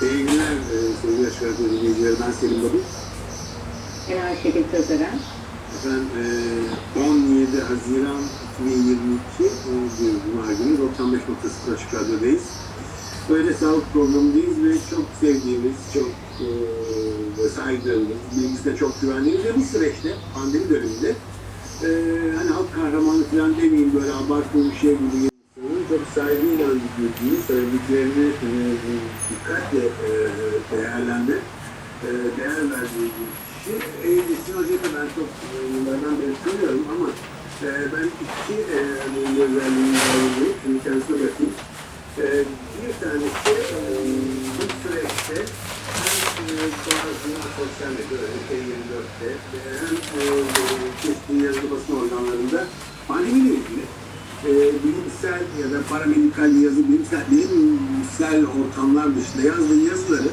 Sevgiler e, sevgili Açık Radyo dinleyicileri. Ben Selim Babi. Ben Ayşegül Sözeren. Efendim e, 17 Haziran 2022 e, bir Cuma günü 95.0 Açık Radyo'dayız. Böyle sağlık programındayız ve çok sevdiğimiz, çok e, ve saygılarımız, bilgisine çok güvendiğimiz ve bu süreçte, pandemi döneminde e, hani halk kahramanı falan demeyeyim böyle abartılı bir şey gibi saygıyla dinlediği, söylediklerini e, dikkatle e, değerlendir, e, değer verdiği kişi. E, Esin Hoca'yı da ben çok e, yıllardan beri tanıyorum ama e, ben iki e, özelliğini bağlayayım. Şimdi kendisine bakayım. E, bir tanesi e, bu süreçte hem e, bazı sosyal medya, T24'te ve hem e, çeşitli yazılı basın organlarında pandemiyle ilgili bilimsel ya da paramedikal yazı, bilimsel, bilimsel ortamlar dışında yazdığı yazıları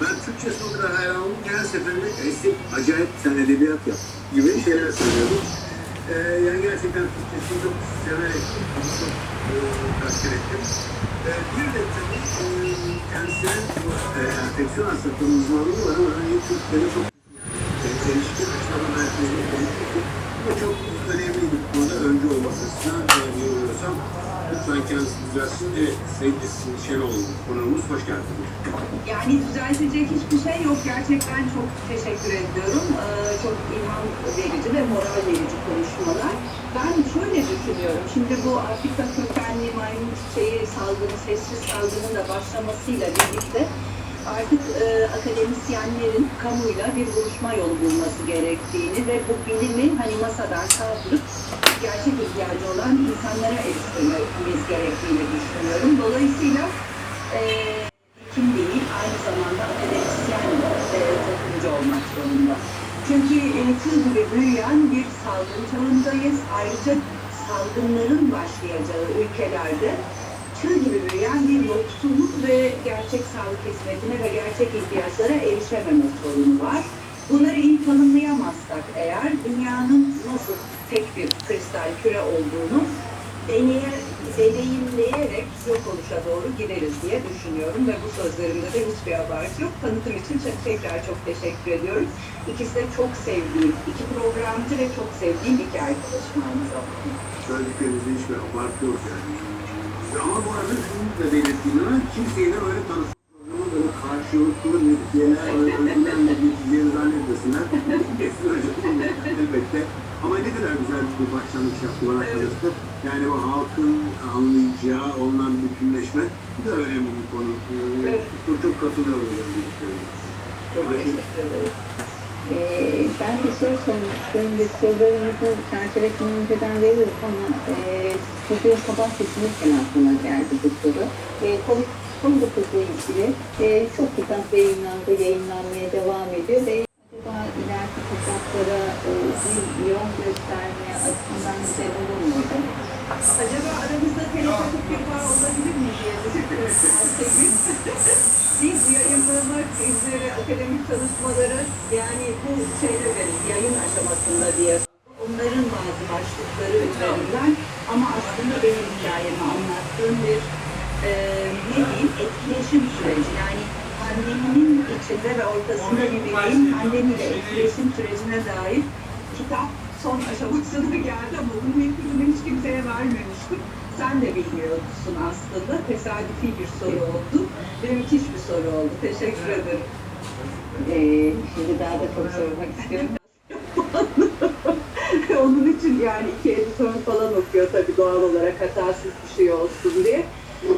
ben Türkçesine o kadar hayran oldum her seferinde eski acayip sen edebiyat yap gibi şeyler söylüyordum. E, yani gerçekten Türkçesini çok severek, çok e, takdir ettim. E, bir de tabii e, kendisinin e, enfeksiyon hastalığı uzmanlığı var ama hani Türkiye'de çok Erişkin açıklama merkezine konuştuk. Bu çok önemliydi önce olması açısından görüyorsam lütfen kendisi düzelsin. Evet, sevgili Şenol konuğumuz hoş geldiniz. Yani düzeltecek hiçbir şey yok. Gerçekten çok teşekkür ediyorum. Ee, çok ilham verici ve moral verici konuşmalar. Ben şöyle düşünüyorum. Şimdi bu Afrika kökenli maymun çiçeği salgını, sessiz salgının da başlamasıyla birlikte artık e, akademisyenlerin kamuyla bir buluşma yolu bulması gerektiğini ve bu bilimi hani masadan kaldırıp gerçek ihtiyacı olan insanlara eriştirmemiz gerektiğini düşünüyorum. Dolayısıyla e, kim değil, aynı zamanda akademisyen e, toplumcu olmak zorunda. Çünkü e, tığ gibi büyüyen bir salgın çağındayız. Ayrıca salgınların başlayacağı ülkelerde tığ gibi büyüyen bir yoksulluk ve gerçek sağlık hizmetine ve gerçek ihtiyaçlara erişememe sorunu var. Bunları iyi tanımlayamazsak eğer dünyanın nasıl tek bir kristal küre olduğunu deneye, deneyimleyerek yok oluşa doğru gideriz diye düşünüyorum ve bu sözlerimde de hiçbir abartı yok. Tanıtım için tekrar çok teşekkür ediyorum. İkisi de çok sevdiğim, iki programcı ve çok sevdiğim iki arkadaşım aynı zamanda. Söylediklerinizde hiçbir abartı yok yani. Ama bu arada şunu da belirteyim ama kimseye de öyle tanışma programı böyle karşılıklı neticeler, ödülerle geçeceğini zannetmesinler. Esin elbette. Ama ne kadar güzel bir başlangıç yaptı bana kalırsa. Yani bu halkın anlayacağı, ondan bütünleşme bu da önemli bir konu. Evet. Çok, çok katılıyorum. Çok teşekkür ederim. Ee, ben bir soru sormuştum. Biz sorularımızı çerçevesini önceden veririz ama e, çocuğun sabah kesinlikle aklıma geldi bu soru. E, Covid-19 ile ilgili e, çok kitap yayınlandı, yayınlanmaya devam ediyor ve acaba ileriki kitaplara e, bir yol göstermeye açısından muydu? Acaba aramızda telepatik bir bağ olabilir mi diye düşünüyorum. Biz yayınlamak üzere akademik çalışmaları yani bu şeylerin yayın aşamasında diye. Onların bazı başlıkları üzerinden ama aslında benim hikayemi anlattığım bir e, ne diyeyim etkileşim süreci. Yani pandeminin içinde ve ortasında bir pandemiyle etkileşim sürecine dair kitap son aşamasına geldi ama bunun ipucunu hiç kimseye vermemiştim. Sen de bilmiyorsun aslında. Tesadüfi bir soru oldu. Ve müthiş bir soru oldu. Teşekkür ederim. E, şimdi daha da çok sormak istiyorum. Onun için yani iki editör falan okuyor tabii doğal olarak hatasız bir şey olsun diye.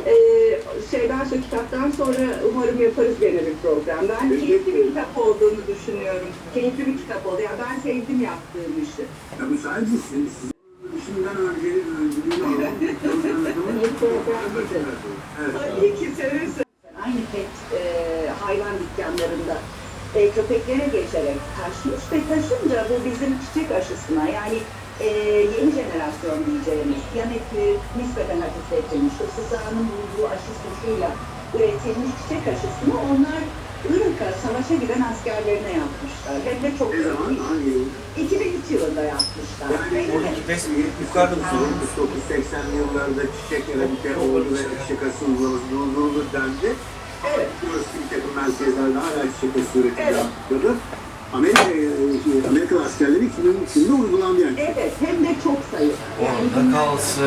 Ee, şeyden sonra kitaptan sonra umarım yaparız gene bir program. Ben keyifli bir kitap olduğunu düşünüyorum. Keyifli bir kitap oldu. Yani ben sevdim yaptığım işi. Ya müsaade misiniz? Şimdiden önce önceliğini alalım. Tabii ki seversen. Aynı pet e, hayvan dükkanlarında e, köpeklere geçerek taşmış ve taşınca bu bizim çiçek aşısına yani e, yeni jenerasyon diyeceğimiz yan etki nispeten hafifletilmiş, ısısağının bulduğu aşı suçuyla üretilmiş çiçek aşısını onlar Irak'a savaşa giden askerlerine yapmışlar. Hem de çok zaman? Hangi yıl? 2003 yılında yapmışlar. Yani resmi yukarıda bu sorun. 1980'li yıllarda çiçek kere oldu ve çiçek aşı uygulaması durduruldu dendi. Evet. Bu biliyoruz ki bir takım merkezlerde hala çiçek aşısı üretimi yapıyordu. Amerika, e, Amerikan askerleri 2003'ünde uygulandı yani. Evet, hem de çok sayı. Orada kalsın.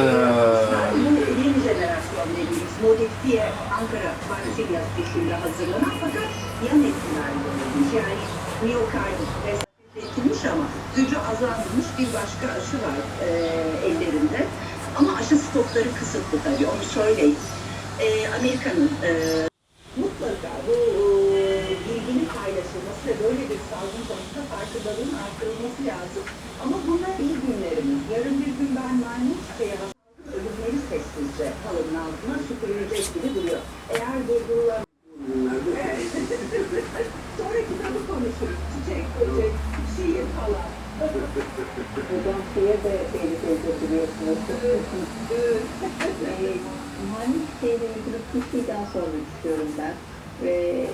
Bu yeni jenerasyon dediğimiz modifiye Ankara Marsilyas dışında hazırlanan fakat yan etkiler verilmiş. Yani miyokard üretilmiş ama gücü azalmış bir başka aşı var e, ellerinde. Ama aşı stokları kısıtlı tabii onu söyleyeyim. E, Amerika'nın e, mutlaka bu bilginin paylaşılması ve böyle bir salgın konusunda farkındalığın artırılması lazım. Ama bunlar iyi günlerimiz. Yarın bir gün ben maymun çiçeği ölümleri sessizce halının altına süpürülecek gibi duruyor. Eğer durdurulan Bunlarda sonra kitabı konuşuruz. Çiçek, böcek, şiir falan. Hocam şeye de tehlikeli götürüyorsunuz. Ee, Mühendis şeyle ilgili bir şey daha sormak istiyorum ben. Ee,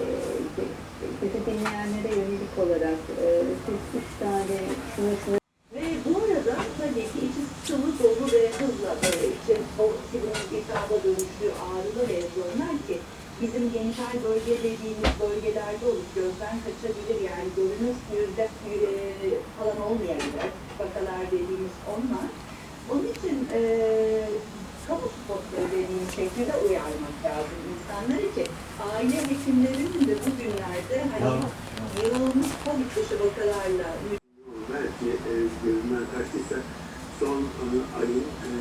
bizi dinleyenlere yönelik olarak e, siz üç tane şunu şunu Ve bu arada tabii ki içi sıvı dolu ve hızla böyle içi o sinir iltihaba dönüştüğü ağrılı lezyonlar ki bizim genital bölge dediğimiz bölgelerde olup gözden kaçabilir yani görünür yüzde e, falan olmayabilir. Vakalar dediğimiz onlar. Onun için e, kamu spotları dediğimiz şekilde uyarmak lazım insanları ki aile hekimlerinin de bugünlerde hani yığılmış dışı vakalarla belki e, gözümden kaçtıysa son e, ayın e,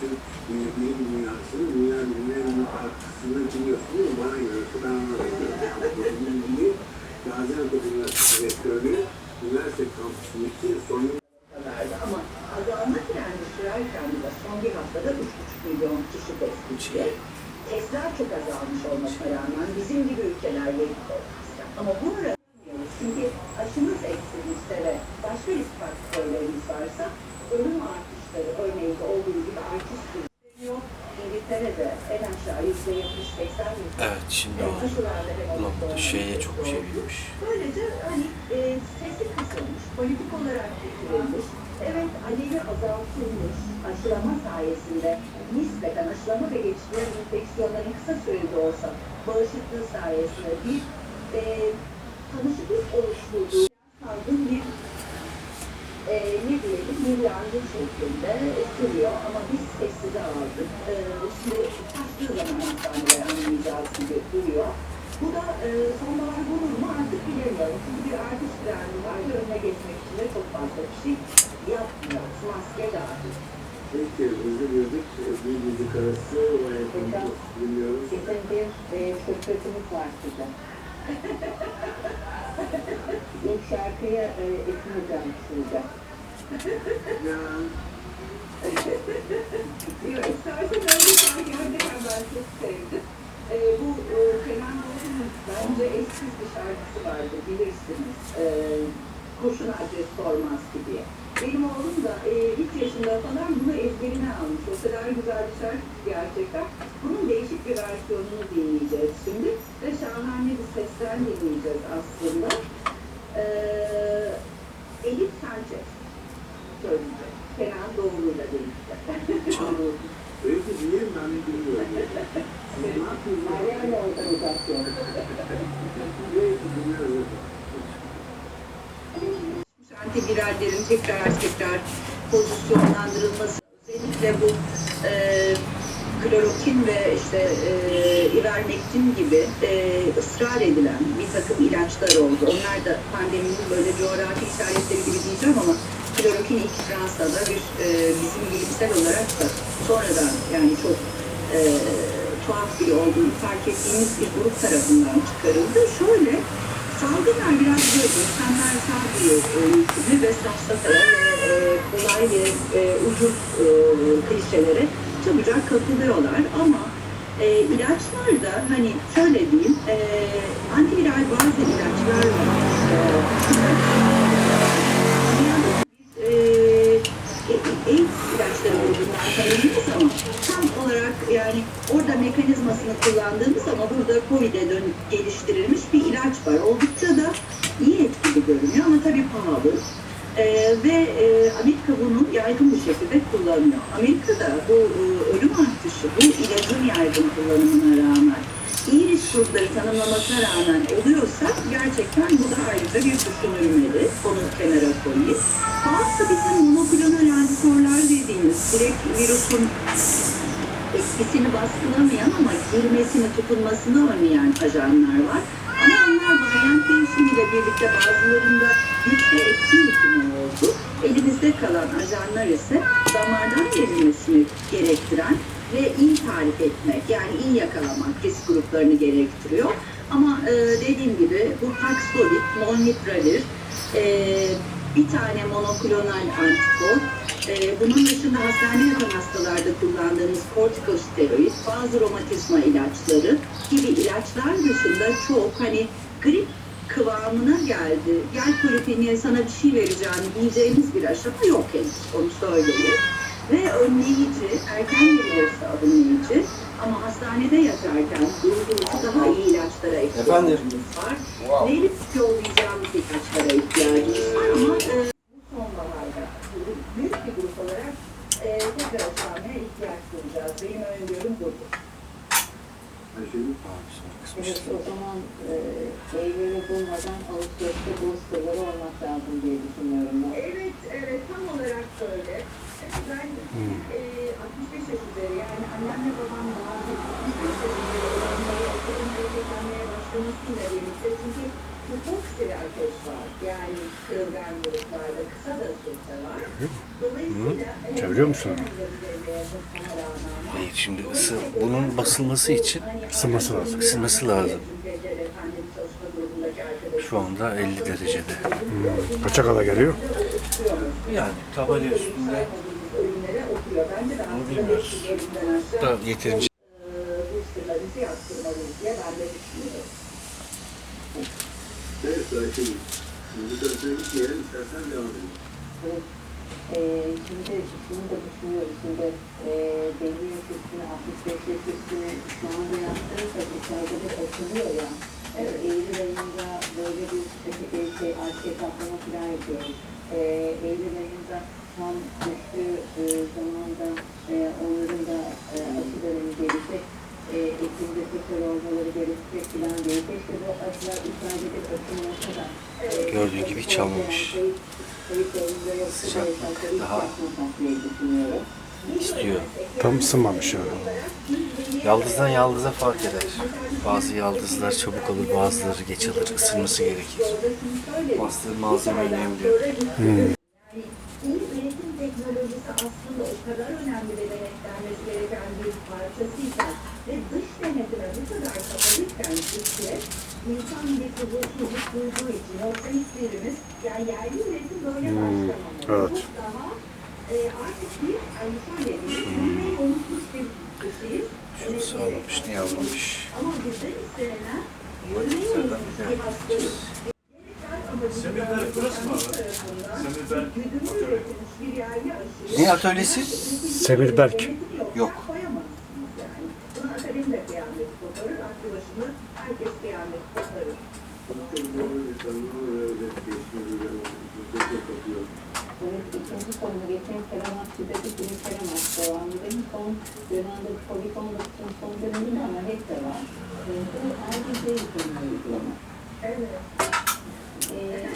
Türk bilim dünyasının dünya büyük katkısını biliyorsun değil mi? Bana göre ben. Bilgi Gaziantep Üniversitesi Rektörlüğü üniversite kampüsündeki son kadar ama azalma trendi sürerken de son bir haftada 3,5 milyon kişi test edildi. Testler çok azalmış olmasına rağmen bizim gibi ülkeler yerinde olmazsa. Ama bu arada bilmiyoruz. çünkü aşımız eksilmişse ve başka risk faktörlerimiz varsa ölüm artışları örneğin olduğu gibi artış gösteriyor. İngiltere'de en aşağı yüzde yetmiş seksen Evet şimdi oldu. Ulan bu da omikronda şeye çok oldu. çevirmiş. Böylece hani e, sesi kısılmış, politik olarak getirilmiş, evet alevi azaltılmış aşılama sayesinde nispeten aşılama ve geçirilen enfeksiyonların kısa sürede olsa bağışıklığı sayesinde bir e, tanışıklık oluşturduğu salgın bir e, ne diyelim bir yangın şeklinde sürüyor ama biz sessize aldık. E, şimdi taştığı zaman hastaneler anlayacağız gibi duruyor. Bu da e, sonbahar bulur mu artık bilemiyorum. Çünkü bir artış trendi var ve önüne geçmek için de çok fazla bir şey yapmıyor. Maske dahil. Peki hızlı girdik. Bir müzik arası o yakında dinliyoruz. Sizin bir e, sürprizimiz var size. İlk şarkıyı e, Hocam sunacak. Ya Yok, istersen önce şarkıları ben çok sevdim. E, bu e, Kenan Doğulu'nun bence eşsiz bir şarkısı vardı bilirsiniz. E, kurşun adres sormaz ki diye. Benim oğlum da e, 3 yaşında falan bunu ezberine almış. O kadar güzel bir şarkı gerçekten. Bunun değişik bir versiyonunu dinleyeceğiz şimdi. Ve şahane bir sesten dinleyeceğiz aslında. E, Elif Sanchez söyleyecek. Kenan Doğulu'yla birlikte. öyle dinleyelim ben de dinliyorum. Siz ne yapıyorsunuz? Meryem'le organizasyon. Antivirallerin tekrar tekrar pozisyonlandırılması özellikle bu e, klorokin ve işte e, ivermektin gibi e, ısrar edilen bir takım ilaçlar oldu. Onlar da pandeminin böyle coğrafi işaretleri gibi diyeceğim ama klorokin ilk Fransa'da bir e, bizim bilimsel olarak da sonradan yani çok e, tuhaf biri olduğunu fark ettiğimiz bir grup tarafından çıkarıldı. Şöyle Salgınlar biraz böyle insanlar sağduyu e, ve safsataya e, kolay ve e, ucuz e, klişelere çabucak kapılıyorlar ama e, ilaçlar da hani şöyle diyeyim e, antiviral bazı ilaçlar var. E, e, AIDS ilaçları olduğundan tanıdığımız ama tam olarak yani orada mekanizmasını kullandığımız ama burada COVID'e dönük geliştirilmiş bir ilaç var. Oldukça da iyi etkili görünüyor ama tabii pahalı. Ee, ve e, Amerika bunu yaygın bir şekilde kullanıyor. Amerika'da bu e, ölüm artışı, bu ilacın yaygın kullanımına rağmen iyi risk grupları tanımlamasına rağmen oluyorsa gerçekten bu da ayrıca bir düşünülmeli. Onu kenara koyayım. Bazı bizim monoklonal antikorlar dediğimiz direkt virüsün etkisini baskılamayan ama girmesini, tutunmasını önleyen ajanlar var. Ama onlar varyant değişimiyle birlikte bazılarında güç ve etki yükümü oldu. Elimizde kalan ajanlar ise damardan verilmesini gerektiren ve iyi tarif etmek, yani iyi yakalamak risk gruplarını gerektiriyor. Ama e, dediğim gibi bu Paxlovid, Molnupiravir, e, bir tane monoklonal antikor, ee, bunun dışında hastane yatan hastalarda kullandığımız kortikosteroid, bazı romatizma ilaçları gibi ilaçlar dışında çok hani grip kıvamına geldi. Gel polipeniye sana bir şey vereceğini diyeceğimiz bir aşama yok henüz. Onu söyleyeyim. Ve önleyici, erken verilirse önleyici ama hastanede yatarken durdurması daha iyi ilaçlara Efendim? ihtiyacımız var. Verip yollayacağımız ilaçlara ihtiyacımız var ama e, bu sonbaharda büyük bir grup olarak e, tekrar aşamaya ihtiyaç duyacağız. Benim öngörüm budur. Ayşegül. Evet, o zaman e, Eylül'ü bulmadan Ağustos'ta bu sırları olmak lazım diye düşünüyorum ben. Evet, evet tam olarak böyle. Ben e, 65 yaş üzeri yani annemle babam daha 65 yaş üzeri olanları okulun hareketlenmeye başlamasıyla birlikte çünkü çok stereotip var. Yani kırılgan gruplarda kısa da sürse var. Çeviriyor musun? Hayır şimdi ısı, bunun basılması için Isınması lazım. ısınması lazım. Şu anda 50 derecede. Kaça kadar geliyor? Yani tabela üstünde bunu bilmiyoruz. Da yeterince Evet Ayşegül. Bu tarafa gitmeyelim. İstersen devam edelim. Evet. Ee, şimdi şunu da düşünüyoruz. Şimdi e, belli 65 yaş üstüne şu anda yaptığımız da dışarıda da katılıyor ya. Evet. Eylül ayında böyle bir şey, şey artık hesaplama falan yapıyoruz. Ee, Eylül ayında tam düştüğü e, zamanda e, onların da e, aşı dönemi gelecek. E, tekrar olmaları gerekecek falan diye. Keşke bu aşılar ifade edip açılmasa da. e, Gördüğün gibi hiç almamış. Sıcak daha istiyor. Tam ısınmamış yani. Yaldızdan yaldıza fark eder. Bazı yaldızlar çabuk alır, bazıları geç alır. Isınması gerekir. Bastığı malzeme önemli. İyi üretim teknolojisi aslında o kadar önemli ve denetlenmesi gereken bir parçasıyken ve dış denetime bu kadar Türkiye insan bir huzursuzluk duyduğu için yoksa hiçbirimiz yani yerli üretim böyle başlamalı. evet. Çok daha e, artık bir yani şöyle diyeyim, ürünü unutmuş bir kişiyiz. Şunu sağlamış, ne almamış. Ama bizden istenilen unutmuş bir hastalık. Semirberk burası mı? Semirberk Ne atölyesi? Semirberk. Yok. Yıkılma uygulama. Evet. Ee,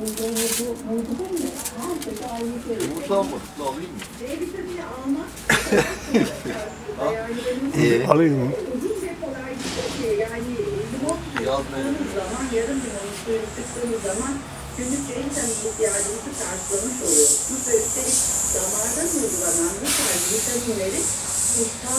uygulamayı uygulamayı mı? Herkese? Alayım mı? D vitamini almak aslında yani benim Ee, Alayım mı? ucuz ve kolay bir şey. Yani limon suyu sıktığınız zaman, yarım limon suyu sıktığınız zaman günlük C vitamini ihtiyacınızı karşılamış oluyorsunuz. Ve üstelik damardan uygulanan bu tarz vitaminleri kita.